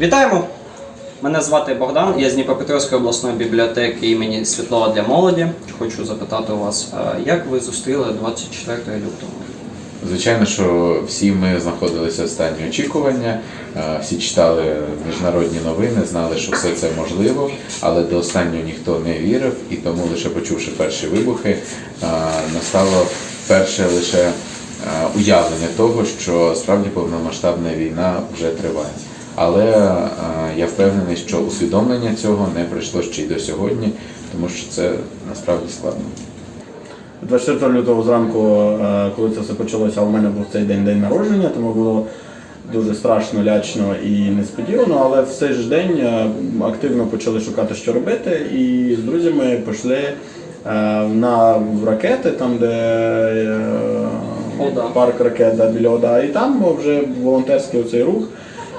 Вітаємо! Мене звати Богдан, я з Дніпропетровської обласної бібліотеки імені Світлова для молоді. Хочу запитати у вас, як ви зустріли 24 лютого? Звичайно, що всі ми знаходилися в стані очікування, всі читали міжнародні новини, знали, що все це можливо, але до останнього ніхто не вірив, і тому, лише почувши перші вибухи, настало перше лише уявлення того, що справді повномасштабна війна вже триває. Але е, я впевнений, що усвідомлення цього не прийшло ще й до сьогодні, тому що це насправді складно. 24 лютого зранку, е, коли це все почалося, у мене був цей день день народження, тому було дуже страшно, лячно і несподівано. Але в цей ж день е, активно почали шукати, що робити, і з друзями пішли на в ракети, там де парк ракет біля ОДА, і там вже волонтерський оцей рух.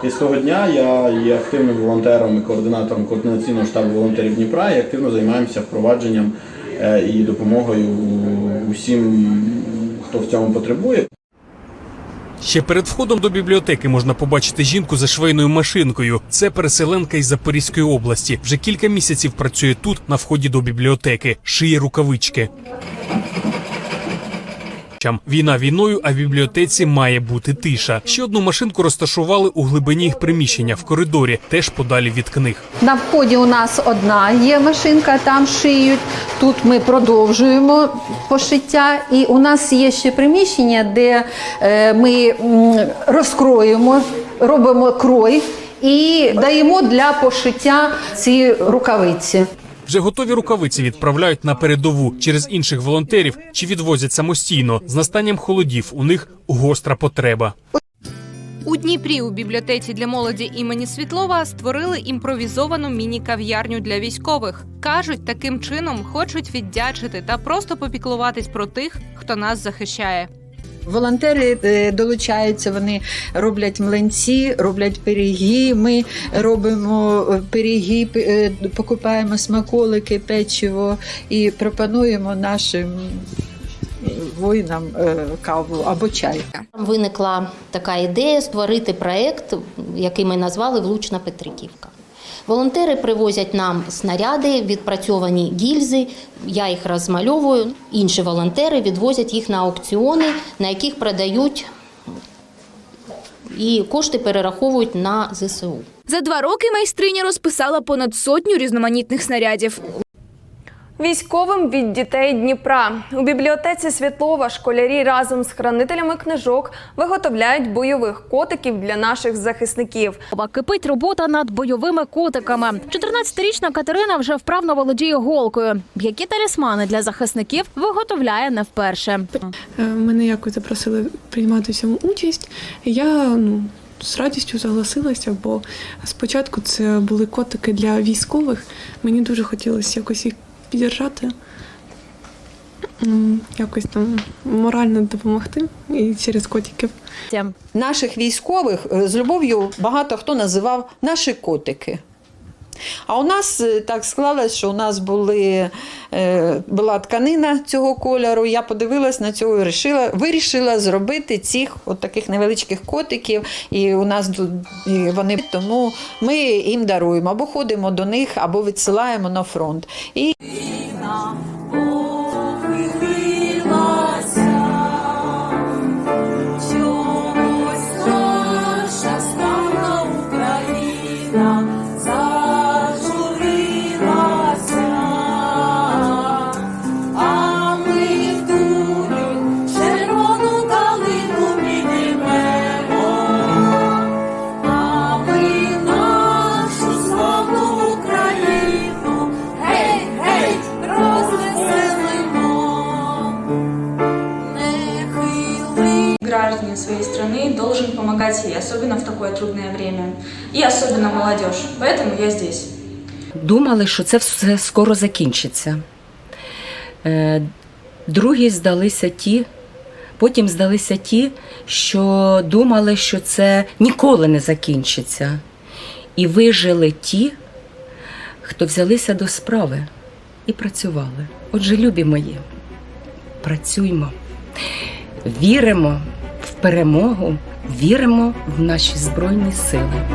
І з того дня я є активним волонтером і координатором координаційного штабу волонтерів Дніпра і активно займаємося впровадженням е, і допомогою усім, хто в цьому потребує. Ще перед входом до бібліотеки можна побачити жінку за швейною машинкою. Це переселенка із Запорізької області. Вже кілька місяців працює тут на вході до бібліотеки. Шиє рукавички. Чам. Війна війною, а в бібліотеці має бути тиша. Ще одну машинку розташували у глибині їх приміщення в коридорі, теж подалі від книг. На вході у нас одна є машинка, там шиють. Тут ми продовжуємо пошиття. І у нас є ще приміщення, де е, ми розкроємо, робимо крой і даємо для пошиття ці рукавиці. Вже готові рукавиці відправляють на передову через інших волонтерів чи відвозять самостійно. З настанням холодів у них гостра потреба. У Дніпрі у бібліотеці для молоді імені Світлова створили імпровізовану міні-кав'ярню для військових. кажуть, таким чином хочуть віддячити та просто попіклуватись про тих, хто нас захищає. Волонтери е, долучаються, вони роблять млинці, роблять пиріги. Ми робимо е, пиріги, е, покупаємо смаколики, печиво і пропонуємо нашим воїнам каву або чай. Виникла така ідея створити проект, який ми назвали Влучна Петриківка. Волонтери привозять нам снаряди, відпрацьовані гільзи. Я їх розмальовую. Інші волонтери відвозять їх на аукціони, на яких продають і кошти перераховують на ЗСУ. За два роки майстриня розписала понад сотню різноманітних снарядів. Військовим від дітей Дніпра у бібліотеці Світлова школярі разом з хранителями книжок виготовляють бойових котиків для наших захисників. Кипить робота над бойовими котиками. 14-річна Катерина вже вправно володіє голкою. Які талісмани для захисників виготовляє не вперше. Е, Мене якось запросили приймати в цьому участь. Я ну, з радістю согласилася, бо спочатку це були котики для військових. Мені дуже хотілося якось їх піддержати, якось там морально допомогти і через котиків. Наших військових е, з любов'ю багато хто називав наші котики. А у нас е, так склалось, що у нас були, е, була тканина цього кольору. Я подивилась на цього і вирішила, вирішила зробити цих от таких невеличких котиків. І у нас і вони тому ми їм даруємо або ходимо до них, або відсилаємо на фронт. І Граждане своей страны должен помогать ей, особенно в такое трудное время. И особенно молодежь. Поэтому я здесь. Думали, що це все скоро закінчиться. Е, Другі здалися ті, потім здалися ті, що думали, що це ніколи не закінчиться. І вижили ті, хто взялися до справи і працювали. Отже, любі мої, працюймо, віримо перемогу, віримо в наші Збройні Сили.